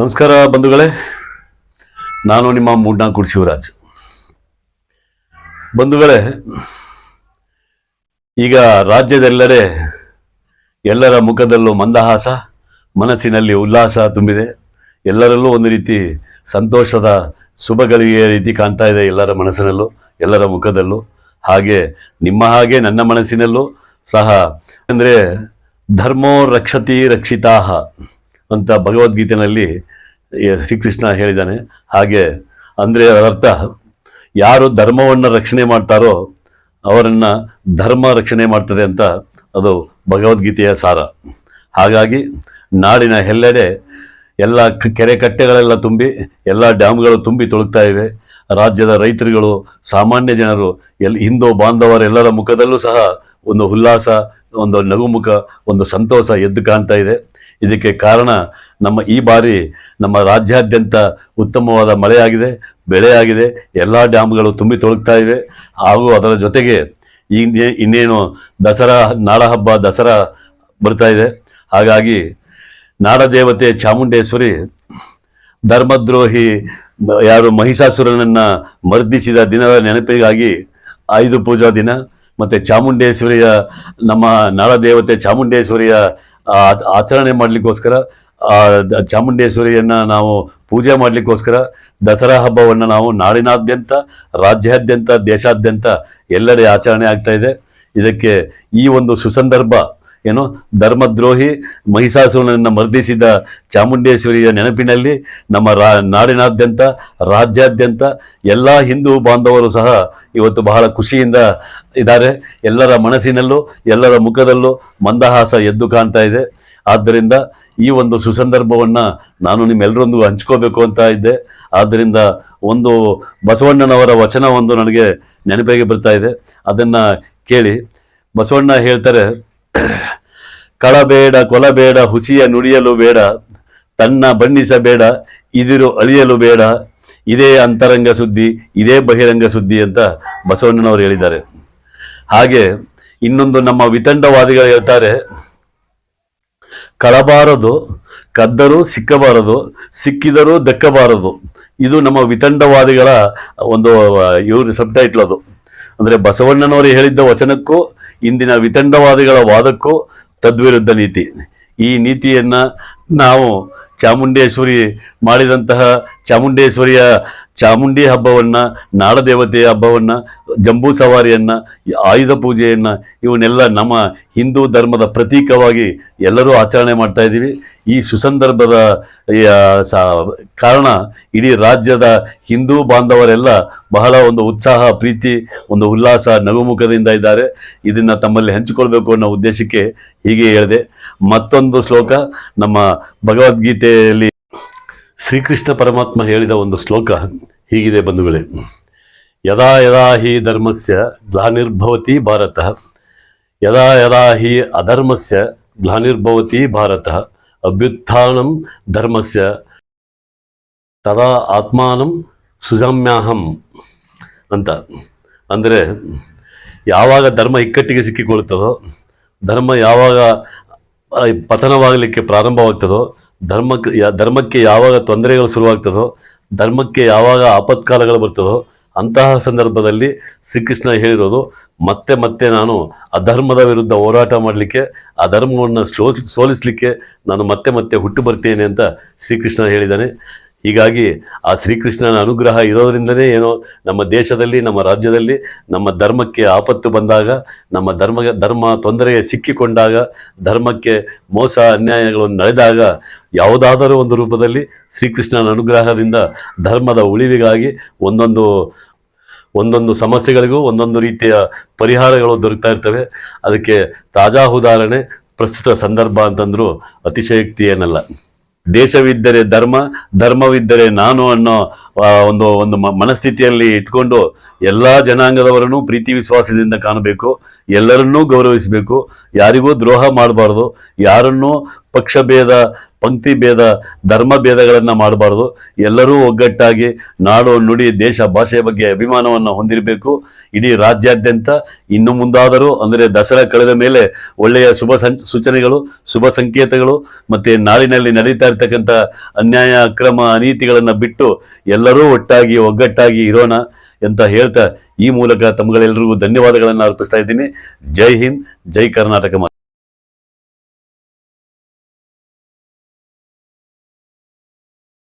ನಮಸ್ಕಾರ ಬಂಧುಗಳೇ. ನಾನು ನಿಮ್ಮ ಮೂಡ್ನಾಕುಡಿ ಶಿವರಾಜ್. ಬಂಧುಗಳೇ, ಈಗ ರಾಜ್ಯದೆಲ್ಲೆಡೆ ಎಲ್ಲರ ಮುಖದಲ್ಲೂ ಮಂದಹಾಸ, ಮನಸ್ಸಿನಲ್ಲಿ ಉಲ್ಲಾಸ ತುಂಬಿದೆ. ಎಲ್ಲರಲ್ಲೂ ಒಂದು ರೀತಿ ಸಂತೋಷದ ಶುಭಗಳಿಗೆ ರೀತಿ ಕಾಣ್ತಾ ಇದೆ ಎಲ್ಲರ ಮನಸ್ಸಿನಲ್ಲೂ, ಎಲ್ಲರ ಮುಖದಲ್ಲೂ. ಹಾಗೆ ನಿಮ್ಮ ಹಾಗೆ ನನ್ನ ಮನಸ್ಸಿನಲ್ಲೂ ಸಹ. ಅಂದರೆ ಧರ್ಮೋ ರಕ್ಷತಿ ರಕ್ಷಿತಾಹ. ಅಂತ ಭಗವದ್ಗೀತೆಯಲ್ಲಿ ಶ್ರೀಕೃಷ್ಣ ಹೇಳಿದ್ದಾನೆ. ಹಾಗೆ ಅಂದರೆ ಅದರ್ಥ ಯಾರು ಧರ್ಮವನ್ನು ರಕ್ಷಣೆ ಮಾಡ್ತಾರೋ ಅವರನ್ನು ಧರ್ಮ ರಕ್ಷಣೆ ಮಾಡ್ತದೆ ಅಂತ ಅದು ಭಗವದ್ಗೀತೆಯ ಸಾರ. ಹಾಗಾಗಿ ನಾಡಿನ ಎಲ್ಲೆಡೆ ಎಲ್ಲ ಕೆರೆ ಕಟ್ಟೆಗಳೆಲ್ಲ ತುಂಬಿ, ಎಲ್ಲ ಡ್ಯಾಮ್ಗಳು ತುಂಬಿ ತುಳುಕ್ತಾ ಇವೆ. ರಾಜ್ಯದ ರೈತರುಗಳು, ಸಾಮಾನ್ಯ ಜನರು, ಎಲ್, ಹಿಂದೂ ಬಾಂಧವರೆಲ್ಲರ ಮುಖದಲ್ಲೂ ಸಹ ಒಂದು ಉಲ್ಲಾಸ, ಒಂದು ನಗುಮುಖ, ಒಂದು ಸಂತೋಷ ಎದ್ದು ಕಾಣ್ತಾ ಇದೆ. ಇದಕ್ಕೆ ಕಾರಣ ನಮ್ಮ ಈ ಬಾರಿ ನಮ್ಮ ರಾಜ್ಯಾದ್ಯಂತ ಉತ್ತಮವಾದ ಮಳೆಯಾಗಿದೆ, ಬೆಳೆಯಾಗಿದೆ. ಎಲ್ಲ ಡ್ಯಾಮ್ಗಳು ತುಂಬಿ ತೊಳಗ್ತಾ ಇವೆ. ಹಾಗೂ ಅದರ ಜೊತೆಗೆ ಇನ್ನೇ ಇನ್ನೇನು ದಸರಾ, ನಾಡಹಬ್ಬ, ದಸರಾ ಬರ್ತಾ ಇದೆ. ಹಾಗಾಗಿ ನಾಡದೇವತೆ ಚಾಮುಂಡೇಶ್ವರಿ ಧರ್ಮದ್ರೋಹಿ ಯಾರು ಮಹಿಷಾಸುರನನ್ನು ಮರ್ದಿಸಿದ ದಿನದ ನೆನಪಿಗಾಗಿ ಆಯುಧ ಪೂಜಾ ದಿನ. ಮತ್ತು ಚಾಮುಂಡೇಶ್ವರಿಯ ನಮ್ಮ ನಾಡದೇವತೆ ಚಾಮುಂಡೇಶ್ವರಿಯ ಆಚರಣೆ ಮಾಡಲಿಕ್ಕೋಸ್ಕರ ಚಾಮುಂಡೇಶ್ವರಿಯನ್ನ ನಾವು ಪೂಜೆ ಮಾಡಲಿಕ್ಕೋಸ್ಕರ, ದಸರಾ ಹಬ್ಬವನ್ನು ನಾವು ನಾಡಿನಾದ್ಯಂತ, ರಾಜ್ಯಾದ್ಯಂತ, ದೇಶಾದ್ಯಂತ ಎಲ್ಲೆಡೆ ಆಚರಣೆ ಆಗ್ತಾ ಇದೆ. ಇದಕ್ಕೆ ಈ ಒಂದು ಸುಸಂದರ್ಭ ಏನು ಧರ್ಮದ್ರೋಹಿ ಮಹಿಷಾಸುರನನ್ನು ಮರ್ದಿಸಿದ ಚಾಮುಂಡೇಶ್ವರಿಯ ನೆನಪಿನಲ್ಲಿ ನಮ್ಮ ರಾ, ನಾಡಿನಾದ್ಯಂತ, ರಾಜ್ಯಾದ್ಯಂತ ಎಲ್ಲ ಹಿಂದೂ ಬಾಂಧವರು ಸಹ ಇವತ್ತು ಬಹಳ ಖುಷಿಯಿಂದ ಇದ್ದಾರೆ. ಎಲ್ಲರ ಮನಸ್ಸಿನಲ್ಲೂ, ಎಲ್ಲರ ಮುಖದಲ್ಲೂ ಮಂದಹಾಸ ಎದ್ದು ಕಾಣ್ತಾ ಇದೆ. ಆದ್ದರಿಂದ ಈ ಒಂದು ಸುಸಂದರ್ಭವನ್ನು ನಾನು ನಿಮ್ಮೆಲ್ಲರೊಂದು ಹಂಚ್ಕೋಬೇಕು ಅಂತ ಇದ್ದೆ. ಆದ್ದರಿಂದ ಒಂದು ಬಸವಣ್ಣನವರ ವಚನ ಒಂದು ನನಗೆ ನೆನಪಿಗೆ ಬರ್ತಾ ಇದೆ. ಅದನ್ನು ಕೇಳಿ. ಬಸವಣ್ಣ ಹೇಳ್ತಾರೆ ಕಳಬೇಡ ಕೊಲಬೇಡ ಹುಸಿಯ ನುಡಿಯಲು ಬೇಡ, ತನ್ನ ಬಣ್ಣಿಸಬೇಡ, ಇದಿರು ಅಳಿಯಲು ಬೇಡ, ಇದೇ ಅಂತರಂಗ ಸುದ್ದಿ, ಇದೇ ಬಹಿರಂಗ ಸುದ್ದಿ ಅಂತ ಬಸವಣ್ಣನವರು ಹೇಳಿದ್ದಾರೆ. ಹಾಗೆ ಇನ್ನೊಂದು ನಮ್ಮ ವಿತಂಡವಾದಿಗಳು ಹೇಳ್ತಾರೆ, ಕಳಬಾರದು, ಕದ್ದರೂ ಸಿಕ್ಕಬಾರದು, ಸಿಕ್ಕಿದರೂ ದಕ್ಕಬಾರದು. ಇದು ನಮ್ಮ ವಿತಂಡವಾದಿಗಳ ಒಂದು ಇವ್ರ ಸಬ್ಟೈಟ್ಲ್ ಅದು. ಅಂದರೆ ಬಸವಣ್ಣನವರು ಹೇಳಿದ್ದ ವಚನಕ್ಕೂ ಇಂದಿನ ವಿತಂಡವಾದಿಗಳ ವಾದಕ್ಕೂ ತದ್ವಿರುದ್ಧ ನೀತಿ. ಈ ನೀತಿಯನ್ನು ನಾವು ಚಾಮುಂಡೇಶ್ವರಿ ಮಾಡಿದಂತಹ ಚಾಮುಂಡೇಶ್ವರಿಯ ಚಾಮುಂಡಿ ಹಬ್ಬವನ್ನು, ನಾಡದೇವತೆಯ ಹಬ್ಬವನ್ನು, ಜಂಬೂ ಸವಾರಿಯನ್ನು, ಆಯುಧ ಪೂಜೆಯನ್ನು, ಇವನ್ನೆಲ್ಲ ನಮ್ಮ ಹಿಂದೂ ಧರ್ಮದ ಪ್ರತೀಕವಾಗಿ ಎಲ್ಲರೂ ಆಚರಣೆ ಮಾಡ್ತಾ ಇದ್ದೀವಿ. ಈ ಸುಸಂದರ್ಭದ ಕಾರಣ ಇಡೀ ರಾಜ್ಯದ ಹಿಂದೂ ಬಾಂಧವರೆಲ್ಲ ಬಹಳ ಒಂದು ಉತ್ಸಾಹ, ಪ್ರೀತಿ, ಒಂದು ಉಲ್ಲಾಸ, ನಗುಮುಖದಿಂದ ಇದ್ದಾರೆ. ಇದನ್ನು ತಮ್ಮಲ್ಲಿ ಹಂಚಿಕೊಳ್ಬೇಕು ಅನ್ನೋ ಉದ್ದೇಶಕ್ಕೆ ಹೀಗೆ ಹೇಳಿದೆ. ಮತ್ತೊಂದು ಶ್ಲೋಕ, ನಮ್ಮ ಭಗವದ್ಗೀತೆಯಲ್ಲಿ ಶ್ರೀಕೃಷ್ಣ ಪರಮಾತ್ಮ ಹೇಳಿದ ಒಂದು ಶ್ಲೋಕ ಹೀಗಿದೆ ಬಂಧುಗಳೇ. ಯದಾ ಯದಾ ಹಿ ಧರ್ಮಸ್ಯ ಗ್ಲಾನಿರ್ಭವತಿ ಭಾರತ. ಯದಾ ಯದಾ ಹಿ ಅಧರ್ಮಸ್ಯ ಗ್ಲಾನಿರ್ಭವತಿ ಭಾರತ. ಅಭ್ಯುತ್ಥಾನಂ ಧರ್ಮಸ್ಯ. ತದಾ ಆತ್ಮಾನಂ ಸುಜಮ್ಯಾಹಂ ಅಂತ. ಅಂದರೆ ಯಾವಾಗ ಧರ್ಮ ಇಕ್ಕಟ್ಟಿಗೆ ಸಿಕ್ಕಿಕೊಳ್ಳುತ್ತದೋ, ಧರ್ಮ ಯಾವಾಗ ಪತನವಾಗಲಿಕ್ಕೆ ಪ್ರಾರಂಭವಾಗ್ತದೋ, ಧರ್ಮಕ್ಕೆ ಧರ್ಮಕ್ಕೆ ಯಾವಾಗ ತೊಂದರೆಗಳು ಶುರುವಾಗ್ತದೋ, ಧರ್ಮಕ್ಕೆ ಯಾವಾಗ ಆಪತ್ಕಾಲಗಳು ಬರ್ತದೋ, ಅಂತಹ ಸಂದರ್ಭದಲ್ಲಿ ಶ್ರೀಕೃಷ್ಣ ಹೇಳಿರೋದು, ಮತ್ತೆ ಮತ್ತೆ ನಾನು ಅಧರ್ಮದ ವಿರುದ್ಧ ಹೋರಾಟ ಮಾಡಲಿಕ್ಕೆ ಆ ಧರ್ಮವನ್ನು ಸೋಲಿಸಲಿಕ್ಕೆ ನಾನು ಮತ್ತೆ ಮತ್ತೆ ಹುಟ್ಟು ಬರ್ತೇನೆ ಅಂತ ಶ್ರೀಕೃಷ್ಣ ಹೇಳಿದ್ದಾನೆ. ಹೀಗಾಗಿ ಆ ಶ್ರೀಕೃಷ್ಣನ ಅನುಗ್ರಹ ಇರೋದ್ರಿಂದಲೇ ಏನೋ ನಮ್ಮ ದೇಶದಲ್ಲಿ, ನಮ್ಮ ರಾಜ್ಯದಲ್ಲಿ ನಮ್ಮ ಧರ್ಮಕ್ಕೆ ಆಪತ್ತು ಬಂದಾಗ, ನಮ್ಮ ಧರ್ಮ ಧರ್ಮ ತೊಂದರೆಗೆ ಸಿಕ್ಕಿಕೊಂಡಾಗ, ಧರ್ಮಕ್ಕೆ ಮೋಸ ಅನ್ಯಾಯಗಳು ನಡೆದಾಗ ಯಾವುದಾದರೂ ಒಂದು ರೂಪದಲ್ಲಿ ಶ್ರೀಕೃಷ್ಣನ ಅನುಗ್ರಹದಿಂದ ಧರ್ಮದ ಉಳಿವಿಗಾಗಿ ಒಂದೊಂದು ಒಂದೊಂದು ಸಮಸ್ಯೆಗಳಿಗೂ ಒಂದೊಂದು ರೀತಿಯ ಪರಿಹಾರಗಳು ದೊರಕ್ತಾ ಇರ್ತವೆ. ಅದಕ್ಕೆ ತಾಜಾ ಉದಾಹರಣೆ ಪ್ರಸ್ತುತ ಸಂದರ್ಭ ಅಂತಂದರೂ ಅತಿಶಯೋಕ್ತಿ ಏನಲ್ಲ. ದೇಶವಿದ್ದರೆ ಧರ್ಮ ಧರ್ಮವಿದ್ದರೆ ನಾನು ಅನ್ನೋ ಒಂದು ಒಂದು ಮನಸ್ಥಿತಿಯಲ್ಲಿ ಇಟ್ಕೊಂಡು ಎಲ್ಲ ಜನಾಂಗದವರನ್ನು ಪ್ರೀತಿ ವಿಶ್ವಾಸದಿಂದ ಕಾಣಬೇಕು, ಎಲ್ಲರನ್ನೂ ಗೌರವಿಸಬೇಕು. ಯಾರಿಗೂ ದ್ರೋಹ ಮಾಡಬಾರ್ದು, ಯಾರನ್ನೂ ಪಕ್ಷ ಭೇದ ಪಂಕ್ತಿ ಭೇದ ಧರ್ಮ ಭೇದಗಳನ್ನು ಮಾಡಬಾರ್ದು. ಎಲ್ಲರೂ ಒಗ್ಗಟ್ಟಾಗಿ ನಾಡು, ನುಡಿ, ದೇಶ, ಭಾಷೆಯ ಬಗ್ಗೆ ಅಭಿಮಾನವನ್ನು ಹೊಂದಿರಬೇಕು. ಇಡೀ ರಾಜ್ಯಾದ್ಯಂತ ಇನ್ನು ಮುಂದಾದರೂ, ಅಂದರೆ ದಸರಾ ಕಳೆದ ಮೇಲೆ ಒಳ್ಳೆಯ ಶುಭ ಸೂಚನೆಗಳು, ಶುಭ ಸಂಕೇತಗಳು, ಮತ್ತು ನಾಡಿನಲ್ಲಿ ನಡೀತಾ ಇರ್ತಕ್ಕಂಥ ಅನ್ಯಾಯ, ಅಕ್ರಮ, ಅನೀತಿಗಳನ್ನು ಬಿಟ್ಟು ಎಲ್ಲರೂ ಒಟ್ಟಾಗಿ, ಒಗ್ಗಟ್ಟಾಗಿ ಇರೋಣ ಅಂತ ಹೇಳ್ತಾ ಈ ಮೂಲಕ ತಮ್ಗಳೆಲ್ಲರಿಗೂ ಧನ್ಯವಾದಗಳನ್ನು ಅರ್ಪಿಸ್ತಾ ಇದ್ದೀನಿ. ಜೈ ಹಿಂದ್, ಜೈ ಕರ್ನಾಟಕ